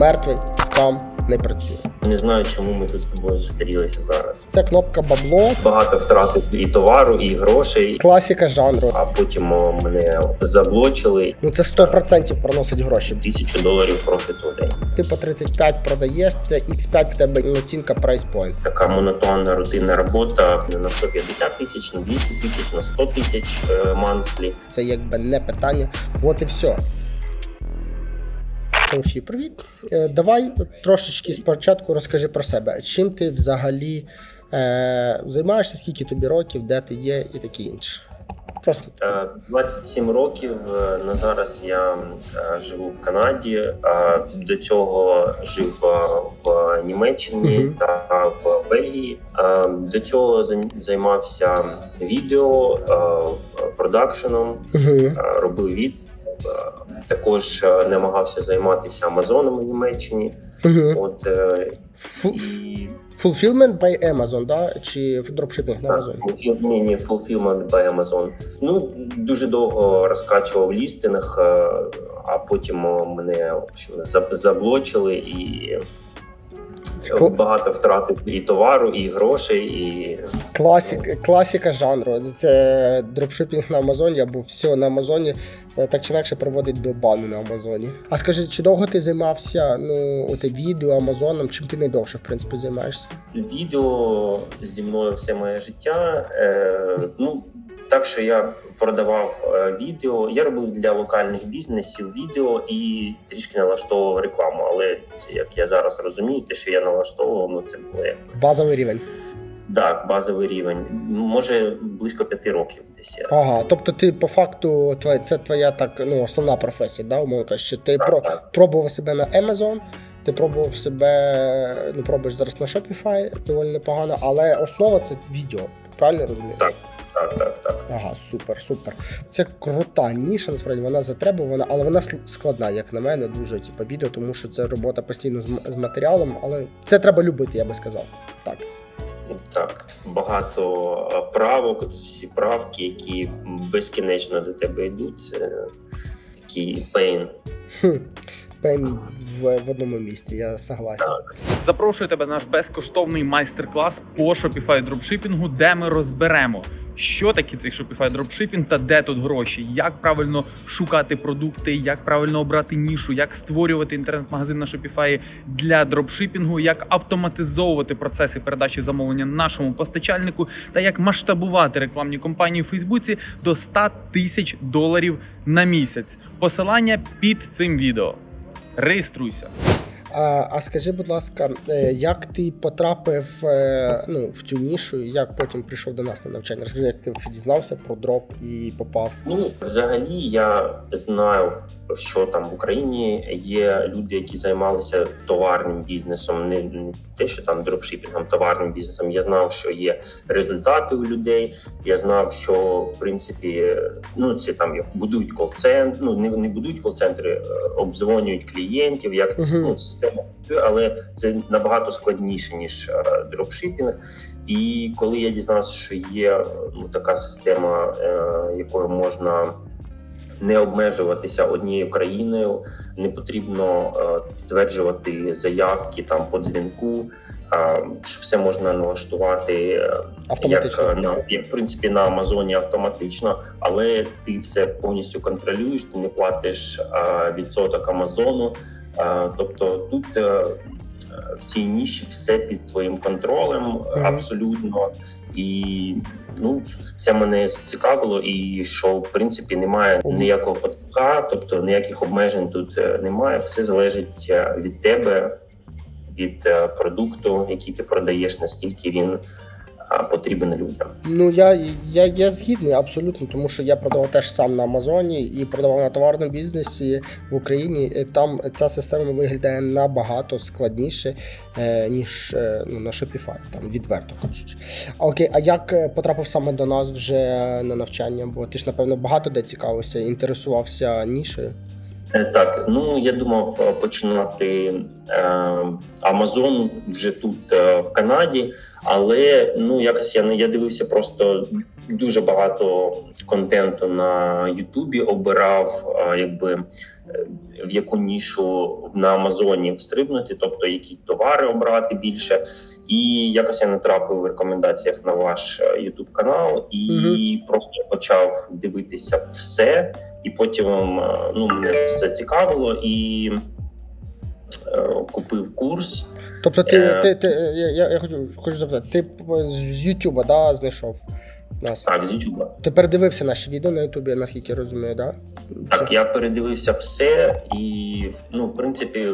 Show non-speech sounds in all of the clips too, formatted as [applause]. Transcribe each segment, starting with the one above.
Мертвий скам не працює. Не знаю, чому ми тут з тобою зустрілися зараз. Це кнопка бабло, Багато втратив і товару, і грошей. класіка жанру. А потім о, мене заблочили. Ну це 100% приносить гроші. Тисячу доларів профіту в день. Ти по 35 продаєш, це X5 в тебе націнка прайс point. Така монотонна рутинна робота не на 150 тисяч, на 200 тисяч, на 100 тисяч е, манслі. Це якби не питання. От і все. Тимофій, привіт. Е, Давай трошечки спочатку розкажи про себе. Чим ти взагалі е, займаєшся, скільки тобі років, де ти є і таке інше. Просто Е, 27 років. е, На зараз я е, живу в Канаді. До цього жив е, в Німеччині Мгм. та в Бельгії. Е, До цього займався відео е, продакшеном, угу. е, робив відео. Також е, намагався займатися Амазоном у Німеччині. Угу. От е, і Fulfillment by Amazon, да? чи дропшипінг на Amazon? Ні, ні, fulfillment by Amazon. Ну дуже довго розкачував лістинг, е, а потім мене заблочили і багато втратив і товару, і грошей, і Класік, класіка жанру. Це дропшипінг на Амазоні або все на Амазоні. Це так чи інакше приводить до бану на Амазоні. А скажи, чи довго ти займався ну, оце відео Амазоном? Чим ти найдовше, в принципі, займаєшся? відео зі мною все моє життя. Е, ну так що я продавав е, відео. Я робив для локальних бізнесів відео і трішки налаштовував рекламу. Але це як я зараз розумію, те, що я налаштовував, ну це було як Базовий рівень. Так, базовий рівень. Може близько п'яти років десь. я. Ага, тобто ти по факту твоя це твоя так ну основна професія, да, умовно кажучи. Ти Так, про так. пробував себе на Amazon, ти пробував себе, ну пробуєш зараз на Shopify, доволі непогано, але основа це відео. Правильно розумію? Так. Так, так, так. Ага, супер, супер. Це крута ніша, насправді вона затребувана, але вона складна, як на мене, дуже типу, відео, тому що це робота постійно з, матеріалом, але це треба любити, я би сказав. Так. Так, багато правок, всі правки, які безкінечно до тебе йдуть. Це такий пейн. Хм. Пен в, в одному місці, я согласен. Запрошую тебе на наш безкоштовний майстер-клас по Shopify дропшипінгу, де ми розберемо, що таке цей Shopify дропшипінг та де тут гроші, як правильно шукати продукти, як правильно обрати нішу, як створювати інтернет-магазин на Shopify для дропшипінгу, як автоматизовувати процеси передачі замовлення нашому постачальнику та як масштабувати рекламні кампанії в Фейсбуці до 100 тисяч доларів на місяць. Посилання під цим відео. Реєструйся. А, а скажи, будь ласка, е, як ти потрапив е, ну, в цю нішу, і як потім прийшов до нас на навчання? Розкажи, як ти дізнався про дроп і попав. Ну, взагалі, я знаю, що там в Україні є люди, які займалися товарним бізнесом, не, не те, що там дропшипінгом, товарним бізнесом. Я знав, що є результати у людей. Я знав, що в принципі, ну це там як будують кол-центр, ну не, не будують кол-центри, е, обдзвонюють клієнтів, як це ну, система, але це набагато складніше ніж е, дропшипінг. І коли я дізнався, що є ну, така система, е, якою можна не обмежуватися однією країною, не потрібно е, підтверджувати заявки там по дзвінку. е, що все можна налаштувати е, як, на як в принципі на Амазоні автоматично, але ти все повністю контролюєш, ти не платиш відсоток Амазону. Тобто тут в цій ніші все під твоїм контролем е, Мгм. абсолютно. І ну це мене зацікавило, і що в принципі немає ніякого потока, тобто ніяких обмежень тут е, немає. Все залежить е, від тебе, від е, продукту, який ти продаєш, наскільки він е, потрібен людям. Ну я, я, я згідний абсолютно, тому що я продавав теж сам на Амазоні і продавав на товарному бізнесі в Україні. Там ця система виглядає набагато складніше, е, ніж е, ну, на Shopify, там відверто кажучи. Окей, а як е, потрапив саме до нас вже на навчання? Бо ти ж напевно багато де цікавився, інтересувався нішею. Так, ну я думав починати е, вже тут в Канаді, але ну якось я не я дивився просто дуже багато контенту на Ютубі, обирав е, якби е, в яку нішу на Амазоні встрибнути, тобто які товари обрати більше. І якось я натрапив в рекомендаціях на ваш Ютуб канал і просто почав дивитися все. І потім е, ну, мене зацікавило і е, купив курс. Тобто, ти, Е. ти, ти я, я, я хочу, хочу запитати, ти з Ютуба да, знайшов нас. Так, з Ютуба. Ти передивився наші відео на Ютубі, наскільки розумію, да? Так, я передивився все, і ну, в принципі,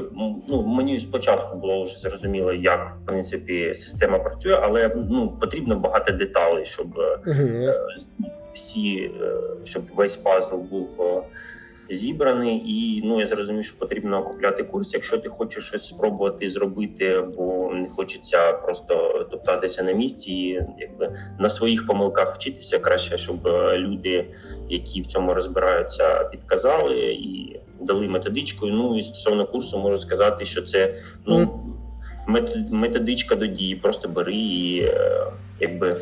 ну мені спочатку було вже зрозуміло, як в принципі система працює, але ну потрібно багато деталей, щоб е, Угу. всі, е, щоб весь пазл був е, зібраний. І ну я зрозумів, що потрібно купляти курс, якщо ти хочеш щось спробувати зробити, бо не хочеться просто топтатися на місці, і якби на своїх помилках вчитися краще, щоб е, люди, які в цьому розбираються, підказали і дали методичку. Ну і стосовно курсу, можу сказати, що це ну. мет- Методичка до дії, просто бери і е, якби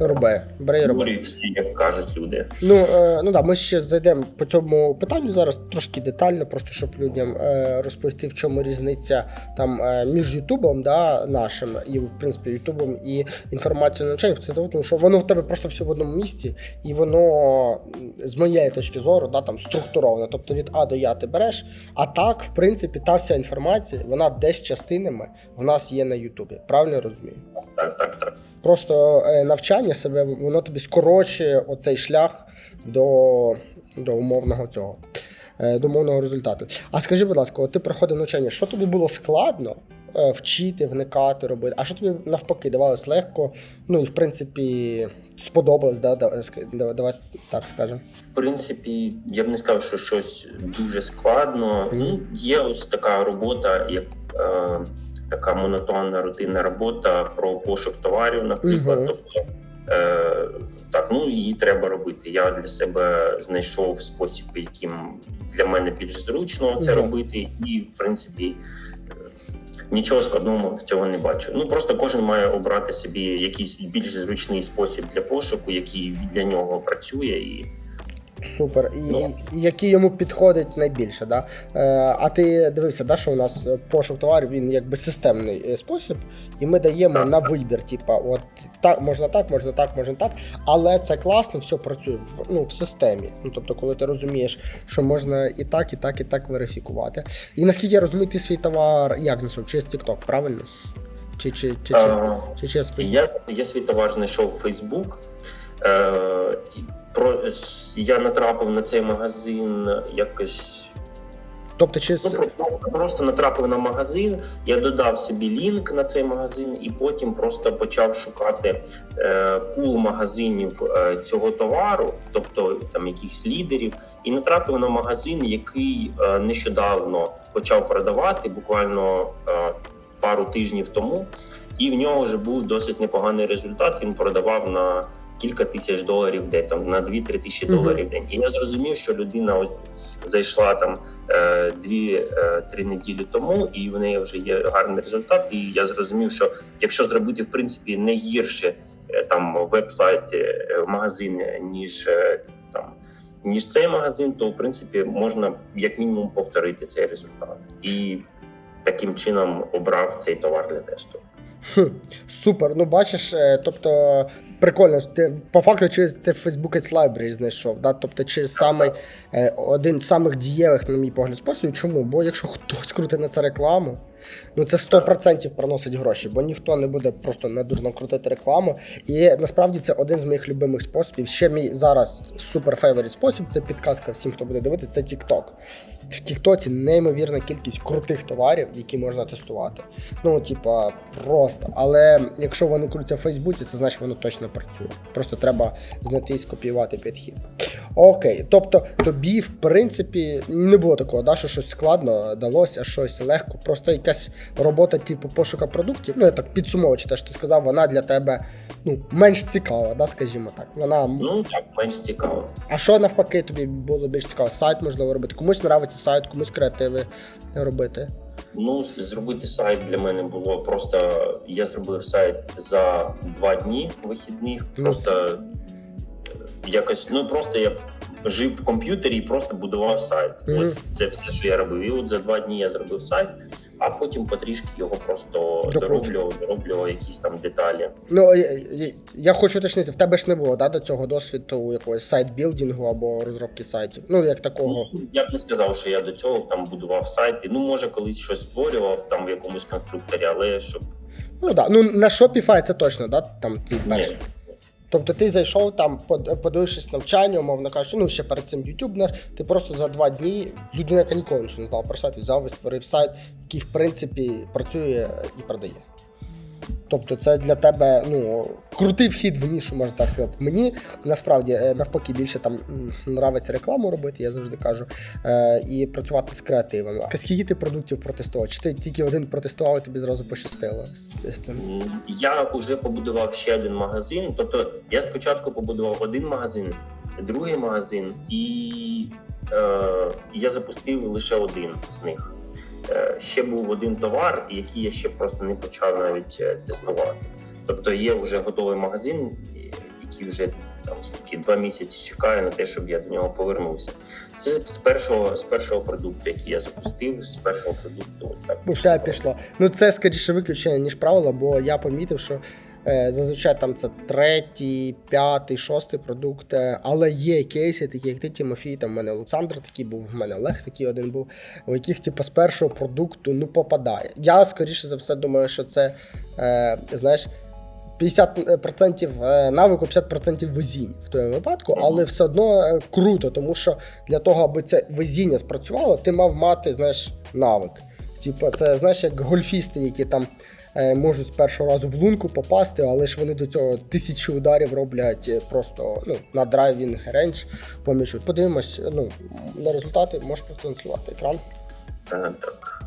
Роби, бери роби. говори як кажуть люди. Ну, е, ну да, ми ще зайдемо по цьому питанню зараз трошки детально, просто щоб людям е, розповісти, в чому різниця там е, між Ютубом, да, нашим, і в принципі Ютубом і інформацією навчання. Це тому, що воно в тебе просто все в одному місці, і воно з моєї точки зору, да, там структуровано. Тобто від А до Я ти береш. А так, в принципі, та вся інформація, вона десь частинами в нас є на Ютубі. Правильно я розумію? Так, так, так. Просто е, навчання себе, воно тобі скорочує оцей шлях до, до умовного цього, е, до умовного результату. А скажи, будь ласка, от ти проходив навчання, що тобі було складно е, вчити, вникати, робити? А що тобі навпаки давалось легко? Ну і в принципі сподобалось, да, да, давай так скажемо. В принципі, я б не сказав, що щось дуже складно. Мгм. Ну, є ось така робота, як е, така монотонна рутинна робота про пошук товарів, наприклад. Мгм. Тобто, е, так, ну її треба робити. Я для себе знайшов спосіб, яким для мене більш зручно це Мгм. робити, і в принципі. е, Нічого складного в цього не бачу. Ну просто кожен має обрати собі якийсь більш зручний спосіб для пошуку, який для нього працює, і Супер. І, Ну. і який йому підходить найбільше, да? Е, а ти дивився, да, що у нас е, пошук товарів він якби системний е, спосіб, і ми даємо Так. на вибір, типа, от так, можна так, можна так, можна так. Але це класно, все працює в, ну, в системі. Ну, тобто, коли ти розумієш, що можна і так, і так, і так верифікувати. І наскільки я розумію, ти свій товар як знайшов? Через TikTok, правильно? Чи, чи, чи, чи, А, чи через Facebook? Я, я свій товар знайшов в Facebook. Е, про, я натрапив на цей магазин якось. Тобто, через... Ну, просто натрапив на магазин, я додав собі лінк на цей магазин, і потім просто почав шукати е, пул магазинів е, цього товару, тобто там якихось лідерів, і натрапив на магазин, який е, нещодавно почав продавати, буквально е, пару тижнів тому, і в нього вже був досить непоганий результат. Він продавав на кілька тисяч доларів, де там на 2-3 тисячі доларів в день. І я зрозумів, що людина ось зайшла там е, дві-три неділі тому, і в неї вже є гарний результат. І я зрозумів, що якщо зробити в принципі не гірше е, там веб-сайт е, магазин, ніж е, там. Ніж цей магазин, то в принципі можна як мінімум повторити цей результат, і таким чином обрав цей товар для тесту. Хм, супер. Ну бачиш, е, тобто прикольно, ти по факту через це Facebook Ads Library знайшов. Да? Тобто через самий е, один з самих дієвих, на мій погляд, способів. Чому? Бо якщо хтось крутить на це рекламу, ну це 100% приносить гроші, бо ніхто не буде просто надурно крутити рекламу. І насправді це один з моїх любимих способів. Ще мій зараз супер фейворит спосіб це підказка всім, хто буде дивитися, це TikTok. В Тіктоці неймовірна кількість крутих товарів, які можна тестувати. Ну, типа, просто. Але якщо вони крутяться в Фейсбуці, це значить воно точно вже працює. Просто треба знайти і скопіювати підхід. Окей, тобто тобі, в принципі, не було такого, да, що щось складно далося, щось легко. Просто якась робота, типу пошука продуктів. Ну, я так підсумовуючи те, що ти сказав, вона для тебе ну, менш цікава, да, скажімо так. Вона Ну так, менш цікаво. а що навпаки тобі було більш цікаво? Сайт можливо робити. Комусь подобається сайт, комусь креативи робити. Ну, зробити сайт для мене було просто. Я зробив сайт за два дні вихідних. Ну, Просто е, якось, ну просто я жив в комп'ютері і просто будував сайт. Мгм. Ось це все, що я робив. І от за два дні я зробив сайт, а потім потрішки його просто дороблював, дороблював якісь там деталі. Ну я, я, хочу уточнити, в тебе ж не було да, до цього досвіду якогось сайт-білдингу або розробки сайтів. Ну, як такого. Ну, я б не сказав, що я до цього там будував сайти. Ну, може, колись щось створював там в якомусь конструкторі, але щоб Ну да. Ну на Shopify це точно, да? Там твій перший. ні. Тобто ти зайшов там, под- подивившись навчання, умовно кажучи, ну ще перед цим YouTube, ти просто за два дні, людина, яка ніколи не знала про сайт, взяв і створив сайт, який в принципі працює і продає. Тобто це для тебе ну, крутий вхід в нішу, можна так сказати. Мені насправді е, навпаки більше там нравиться рекламу робити, я завжди кажу, е, і працювати з креативами. А скільки ти продуктів протестував? Чи ти тільки один протестував і тобі зразу пощастило? Я вже побудував ще один магазин. Тобто я спочатку побудував один магазин, другий магазин, і е, я запустив лише один з них. Е, ще був один товар, який я ще просто не почав навіть е, тестувати. Тобто є вже готовий магазин, е, який вже там скільки два місяці чекає на те, щоб я до нього повернувся. Це з першого з першого продукту, який я запустив, з першого продукту. Так Бо пішло. Ну це скоріше виключення, ніж правило, бо я помітив, що зазвичай там це третій, п'ятий, шостий продукт. е, але є кейси, такі як ти, Тимофій, там в мене Олександр такий був, в мене Олег такий один був, у яких типу, з першого продукту ну попадає. Я скоріше за все думаю, що це е, знаєш. 50% е, навику, 50% везіння в твоєму випадку, але все одно е, круто, тому що для того, аби це везіння спрацювало, ти мав мати знаєш, навик. Типу, це знаєш, як гольфісти, які там е, можуть з першого разу в лунку попасти, але ж вони до цього тисячі ударів роблять е, просто ну, на драйвінг рейндж по м'ячу. Подивимось ну, на результати, можеш протранслювати екран. Е, Так.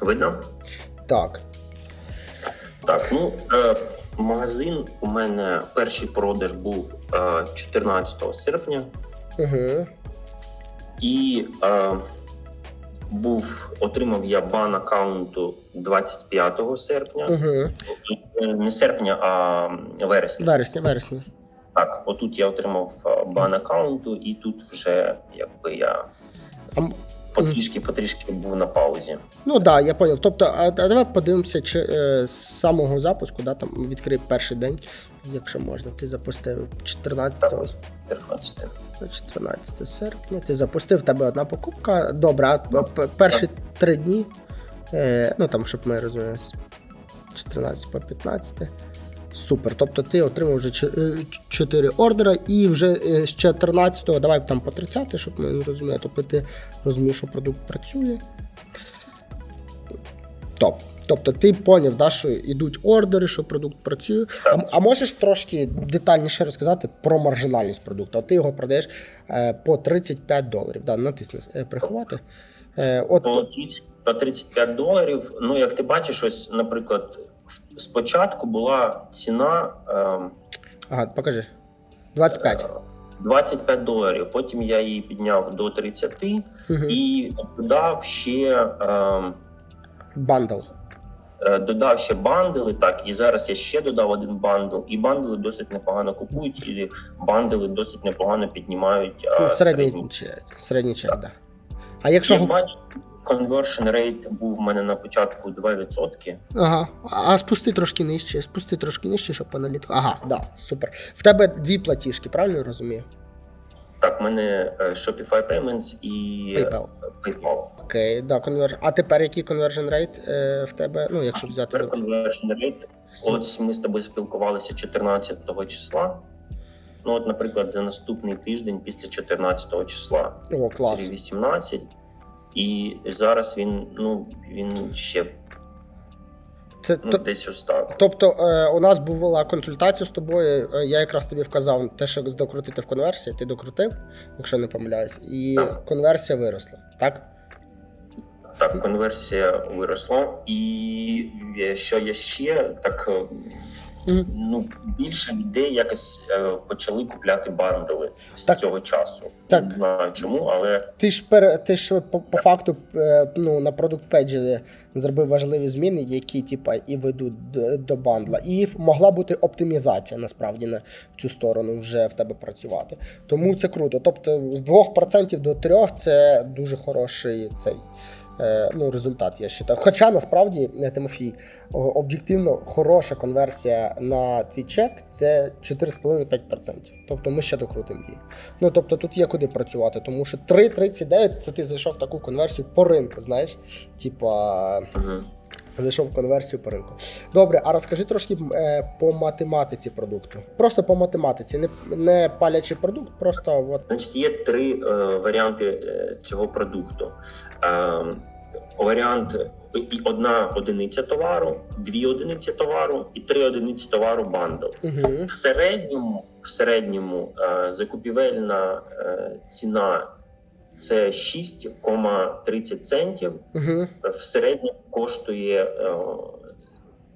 Видно? Так. Так, ну е, магазин у мене перший продаж був е, 14 серпня, Угу. І е, був отримав я бан аккаунту 25 серпня. Угу. Не серпня, а вересня. Вересня, вересня. Так, отут я отримав е, бан аккаунту, і тут вже якби я А потрішки потрішки був на паузі. Ну так, да, я поняв. Тобто, а, а давай подивимося, чи е, з самого запуску, да, там відкрий перший день, якщо можна. Ти запустив 14 Так, ось 14. 14 серпня. Ти запустив в тебе одна покупка. Добре, а перші три дні, е, ну там, щоб ми розуміли, з 14 по 15. Супер. Тобто ти отримав вже 4 ордера, і вже е, з 14-го, давай там по 30, щоб ми розуміли. Тобто ти розумієш, що продукт працює. Топ. Тобто ти поняв, да, що йдуть ордери, що продукт працює. А, а можеш трошки детальніше розказати про маржинальність продукту? От ти його продаєш е, по 35 доларів. Да, натисни е, приховати. Е, от, По 35 доларів. Ну, як ти бачиш, ось, наприклад, спочатку була ціна ем, ага, покажи. 25. е, 25 доларів. Потім я її підняв до 30 Угу. і додав ще. ем, Бандл. Е, Додав ще бандили, так, і зараз я ще додав один бандл, і бандили досить непогано купують, і бандили досить непогано піднімають а, Середній чек. Середній чек, так. Да. А якщо. Я бачу, conversion rate був в мене на початку 2%. Ага. А спусти трошки нижче, спусти трошки нижче, щоб аналітику. Ага, да, супер. В тебе дві платіжки, правильно я розумію? Так, в мене е, Shopify Payments і PayPal. PayPal. Окей, да, конверж. А тепер який conversion rate е, в тебе? Ну, якщо взяти. Тепер conversion rate. Ось ми з тобою спілкувалися 14 числа. Ну, от, наприклад, за наступний тиждень після 14 числа О, клас. 18. І зараз він, ну, він ще Це Ну, то, десь ось так. тобто е, у нас була консультація з тобою. е, Я якраз тобі вказав те, що докрутити в конверсії. Ти докрутив, якщо не помиляюсь, і Так. конверсія виросла. Так? Так, конверсія виросла. І е, що є ще, так ну більше людей якось е, почали купляти бандили з Так. цього часу. Так. Не знаю чому, але Ти ж пер, ти ж по, по факту е, ну, на продукт педжі зробив важливі зміни, які типа і ведуть до, до бандла. І могла бути оптимізація насправді на в цю сторону вже в тебе працювати. Тому це круто. Тобто з 2% до 3% це дуже хороший цей. Е, Ну, результат, я вважаю. Хоча насправді, е, Тимофій, об'єктивно хороша конверсія на твій чек це 4,5-5%. Тобто ми ще докрутимо її. Ну тобто тут є куди працювати, тому що 3,39 це ти зайшов в таку конверсію по ринку, знаєш? Типа мгм. зайшов в конверсію по ринку. Добре, а розкажи трошки е, по математиці продукту. Просто по математиці, не, не палячи продукт, просто от. Значить, є три е, варіанти е, цього продукту. Е, варіант одна одиниця товару, дві одиниці товару і три одиниці товару бандл. Угу. В середньому, в середньому е, закупівельна е, ціна це 6,30 центів. Угу. В середньому коштує е,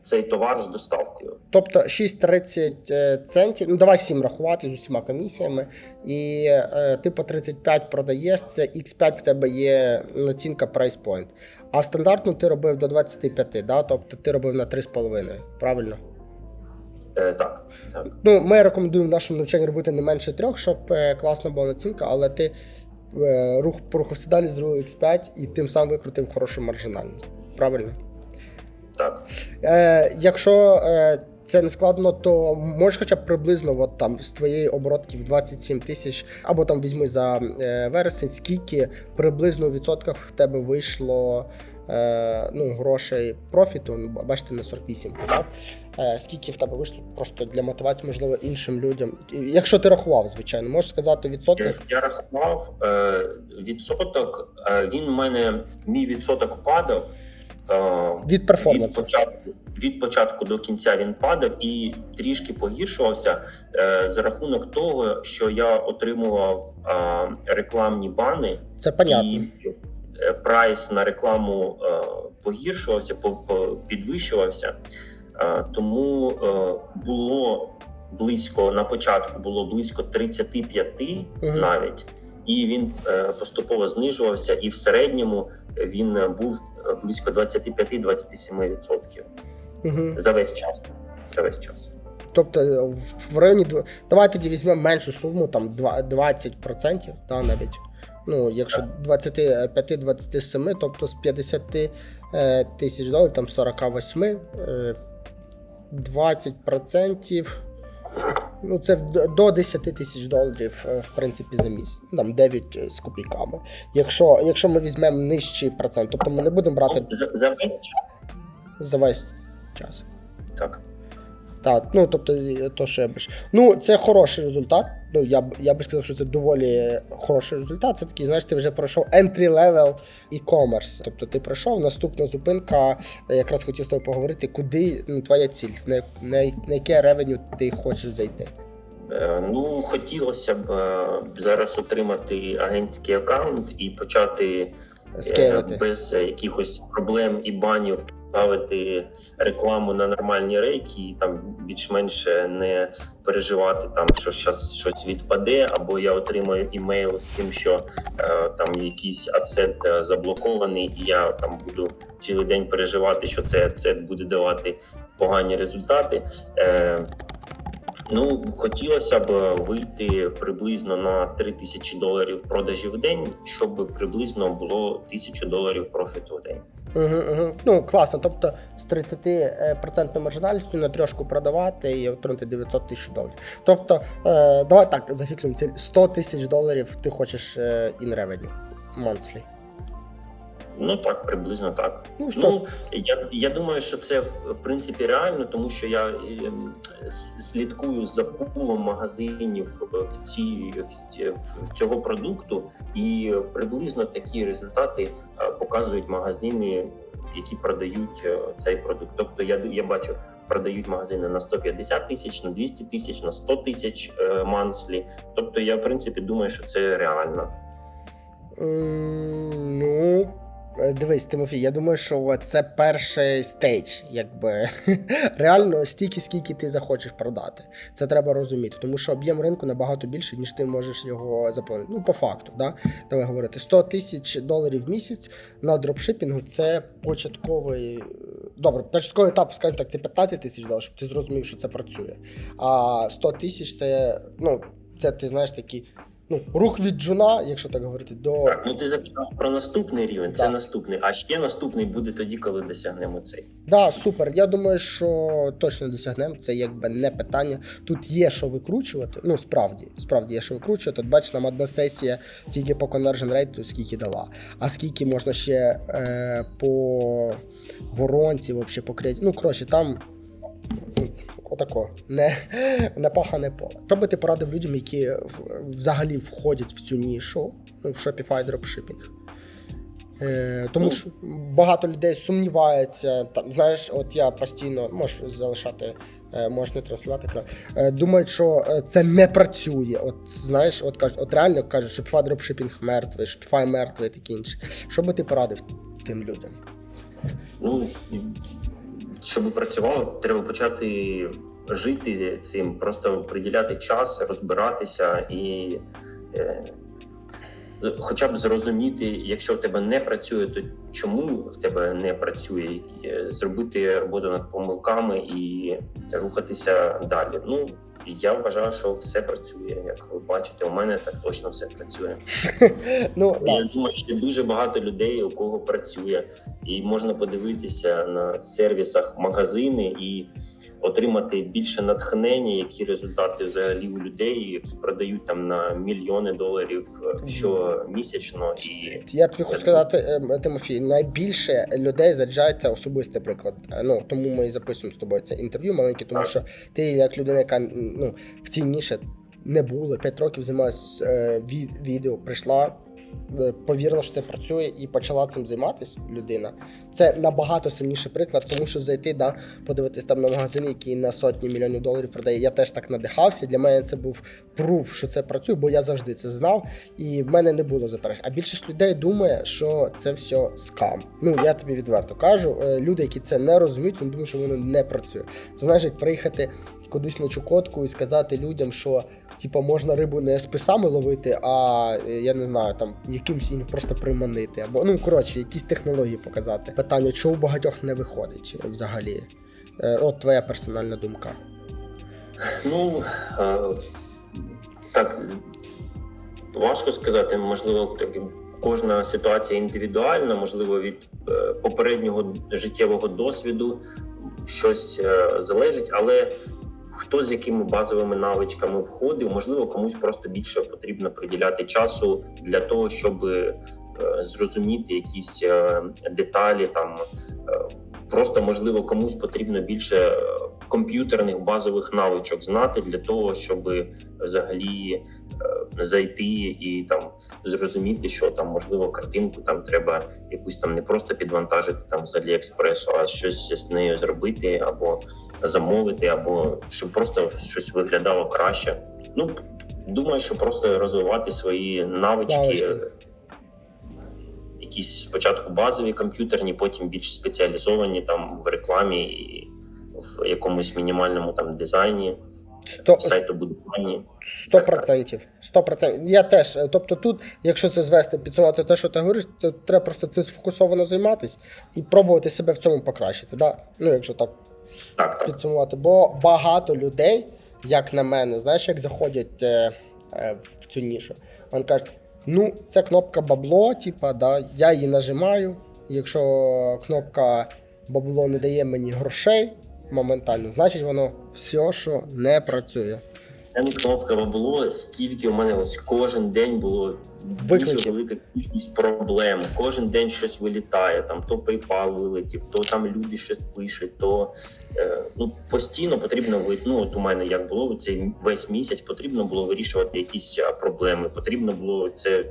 цей товар з доставкою. Тобто 6,30 е, центів, ну давай 7 рахувати з усіма комісіями, і е, ти по 35 продаєш, це X5 в тебе є націнка price point. А стандартно ти робив до 25, да? тобто ти робив на 3,5, правильно? Е, так, так. Ну, ми рекомендуємо в нашому навчанні робити не менше трьох, щоб е, класна була націнка, але ти рух порухався далі, зробив X5 і тим самим викрутив хорошу маржинальність. Правильно? так. Е, якщо е, це не складно, то можеш хоча б приблизно от, там, з твоєї оборотки в 27 тисяч, або там візьми за е, вересень, скільки приблизно у відсотках в тебе вийшло е, ну, грошей профіту, бачите, на 48, так? Е, скільки в тебе вийшло просто для мотивації, можливо, іншим людям. Якщо ти рахував, звичайно, можеш сказати у Я, я рахував е, відсоток. Е, він у мене мій відсоток падав. Від від початку від початку до кінця він падав і трішки погіршувався е, за рахунок того, що я отримував е, рекламні бани, Це понятно. і прайс на рекламу е, погіршувався, по- по- підвищувався. Е, Тому е, було близько на початку було близько 35 Мгм. навіть, і він е, поступово знижувався, і в середньому він е, був е, близько 25-27% Угу. за весь час. За весь час. Тобто е, в районі давай тоді візьмемо меншу суму, там два- 20%, да, навіть. Ну, якщо 25-27, тобто з 50 е, тисяч доларів, там 48, е, 20%. Ну, це до 10 тисяч доларів, е, в принципі, за місяць. Ну, Там 9 з копійками. Якщо, якщо ми візьмемо нижчий процент, тобто ми не будемо брати За, за весь час. за весь час. Так. Так, ну тобто, то що я б. Ну, це хороший результат. Ну, я б я би сказав, що це доволі хороший результат. Це такий, знаєш, ти вже пройшов entry level e-commerce. Тобто ти пройшов, наступна зупинка. Я якраз хотів з тобою поговорити, куди ну, твоя ціль, на, на, на яке ревеню ти хочеш зайти. Е, Ну, хотілося б е, зараз отримати агентський аккаунт і почати е, Скейлити. без якихось проблем і банів ставити рекламу на нормальні рейки і там більш-менше не переживати там, що зараз щось відпаде, або я отримаю імейл з тим, що е, там якийсь адцет е, заблокований, і я там буду цілий день переживати, що цей адсет буде давати погані результати. Е, Ну, хотілося б вийти приблизно на 3 тисячі доларів продажів в день, щоб приблизно було 1000 доларів профіту в день. Угу, угу. Ну, класно. Тобто з 30% маржинальністю на трьошку продавати і отримати 900 тисяч доларів. Тобто, е, давай так, зафіксуємо ціль. 100 тисяч доларів ти хочеш е, in revenue monthly. Ну так, приблизно так. Ну. Ну я, я думаю, що це в принципі реально, тому що я ем, слідкую за пулом магазинів в ці в, в цього продукту, і приблизно такі результати е, показують магазини які продають е, цей продукт. Тобто я, я бачу, продають магазини на 150 тисяч, на 200 тисяч, на 100 тисяч е, манслі. Тобто я в принципі думаю, що це реально. М, Ну, е, дивись, Тимофій, я думаю, що це перший стейдж, якби [laughs] реально стільки, скільки ти захочеш продати. Це треба розуміти, тому що об'єм ринку набагато більше, ніж ти можеш його заповнити. Ну, по факту, да? Давай говорити, 100 тисяч доларів в місяць на дропшипінгу це початковий. е, Добре, початковий етап, скажімо так, це 15 тисяч доларів, щоб ти зрозумів, що це працює. А 100 тисяч це, ну, це ти знаєш такий. Ну, рух від джуна, якщо так говорити, до Так, ну ти запитав про наступний рівень. Це наступний. А ще наступний буде тоді, коли досягнемо цей. Да, супер. Я думаю, що точно досягнемо. Це якби не питання. Тут є що викручувати. Ну, справді, справді є що викручувати. От бач, нам одна сесія тільки по conversion rate скільки дала. А скільки можна ще е, по воронці, вообще по креаті... Ну, коротше, там. Отако, не, не пахане поле. Що би ти порадив людям, які взагалі входять в цю нішу, ну, в Shopify дропшипінг? Е, тому Ну. що багато людей сумніваються. Там, знаєш, от я постійно можеш залишати, е, можеш не транслювати екран. Е, думають, що е, це не працює. От знаєш, от кажуть, от реально кажуть, що Shopify дропшипінг мертвий, Shopify мертвий, таке інше. Що би ти порадив тим людям? Ну щоб працювало, треба почати жити цим, просто приділяти час, розбиратися і е, хоча б зрозуміти, якщо в тебе не працює, то чому в тебе не працює, е, зробити роботу над помилками і рухатися далі. Ну я вважаю, що все працює. Як ви бачите, у мене так точно все працює. [laughs] Ну, Я так. думаю, що дуже багато людей, у кого працює, і можна подивитися на сервісах магазини і отримати більше натхнення, які результати взагалі у людей, які продають там на мільйони доларів е, щомісячно. І Я тобі хочу сказати, е, Тимофій, найбільше людей заряджається особистий приклад. Е, Ну тому ми і записуємо з тобою це інтерв'ю маленьке, тому Так. що ти, як людина, яка ну в цій ніші не було, 5 років займалась е, ві- відео, прийшла. Е, Повірила, що це працює, і почала цим займатися людина. Це набагато сильніший приклад, тому що зайти, да, подивитись там на магазин, який на сотні мільйонів доларів продає. Я теж так надихався. Для мене це був пруф, що це працює, бо я завжди це знав, і в мене не було заперечень. А більшість людей думає, що це все скам. Ну я тобі відверто кажу. е, Люди, які це не розуміють, вони думають, що воно не працює. Це знаєш, як приїхати кудись на Чукотку і сказати людям, що. Типа можна рибу не списами ловити, а е, я не знаю, там якимсь її просто приманити. Або ну коротше, якісь технології показати. Питання, чого у багатьох не виходить взагалі? Е, От твоя персональна думка. ну е, так важко сказати, можливо, так, кожна ситуація індивідуальна, можливо, від е, попереднього життєвого досвіду щось залежить, але хто з якими базовими навичками входив, можливо, комусь просто більше потрібно приділяти часу для того, щоб е, зрозуміти якісь е, деталі там. е, Просто можливо комусь потрібно більше комп'ютерних базових навичок знати для того, щоб взагалі зайти і там зрозуміти, що там можливо картинку там треба якусь там не просто підвантажити там з Аліекспресу, а щось з нею зробити або замовити, або щоб просто щось виглядало краще. Ну думаю, що просто розвивати свої навички. Навички. Якісь спочатку базові комп'ютерні, потім більш спеціалізовані там в рекламі і в якомусь мінімальному там дизайні, Сто, сайтобудуванні. Сто процентів. Сто процентів. Я теж. е, Тобто, тут, якщо це звести, підсумувати те, що ти говориш, то треба просто цим сфокусовано займатися і пробувати себе в цьому покращити. Да? Ну, якщо так Так, так. підсумувати. Бо багато людей, як на мене, знаєш, як заходять е, е, в цю нішу, вони кажуть, ну, це кнопка бабло, типа, да, я її нажимаю. і Якщо кнопка бабло не дає мені грошей моментально, значить воно все, що не працює. Це не кнопка було, скільки у мене ось кожен день було дуже велика кількість проблем. Кожен день щось вилітає. Там то PayPal вилетів, то там люди щось пишуть, то е, ну постійно потрібно ну, от у мене як було цей весь місяць, потрібно було вирішувати якісь проблеми. Потрібно було це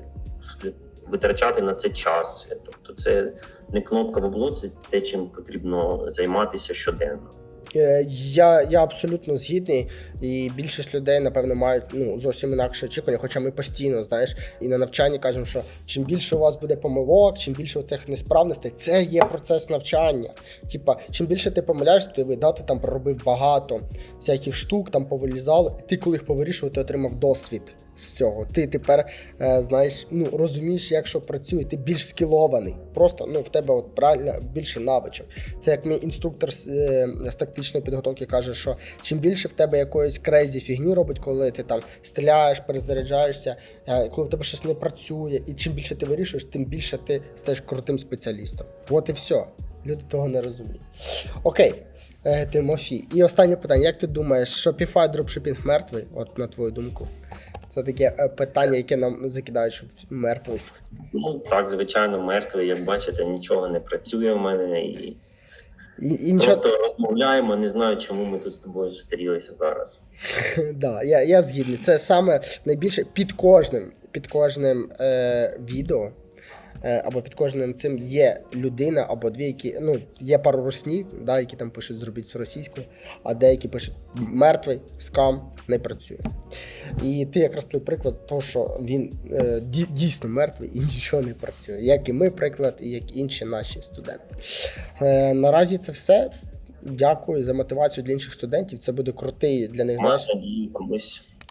витрачати на це час. Тобто, це не кнопка бабло, це те, чим потрібно займатися щоденно. Е, Я, я абсолютно згідний, і більшість людей, напевно, мають ну, зовсім інакше очікування. Хоча ми постійно, знаєш, і на навчанні кажемо, що чим більше у вас буде помилок, чим більше цих несправностей, це є процес навчання. Типа, чим більше ти помиляєшся, то ви дати там проробив багато всяких штук, там повилізало, і ти, коли їх повирішував, ти отримав досвід. З цього ти тепер е, знаєш, ну розумієш, як що працює, ти більш скілований. Просто ну в тебе от правильно більше навичок. Це як мій інструктор з, е, з тактичної підготовки каже, що чим більше в тебе якоїсь крейзі фігні робить, коли ти там стріляєш, перезаряджаєшся, е, коли в тебе щось не працює, і чим більше ти вирішуєш, тим більше ти стаєш крутим спеціалістом. От і все. Люди того не розуміють. Окей, е, Тимофій. І останнє питання: як ти думаєш, Shopify дропшипінг мертвий? От на твою думку. Це таке е, питання, яке нам закидають, що мертвий. Ну так, звичайно, мертвий. Як бачите, нічого не працює в мене і І, і нічого. просто розмовляємо. Не знаю, чому ми тут з тобою зустрілися зараз. [laughs] Да, я, я згідний. Це саме найбільше під кожним, під кожним е, відео. Е, Або під кожним цим є людина або дві, які ну є пару руснів, да, які там пишуть зробіть російською, а деякі пишуть мертвий, скам, не працює. І ти якраз той приклад того, що він е, дійсно мертвий і [laughs] нічого не працює. Як і ми, приклад, і як інші наші студенти. Е, наразі це все. Дякую за мотивацію для інших студентів. Це буде крутий для них. Знаєш,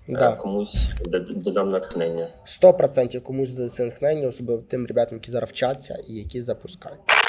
Комусь, е, да. комусь додам натхнення. 100% комусь за натхнення, особливо тим ребятам, які зараз вчаться і які запускають.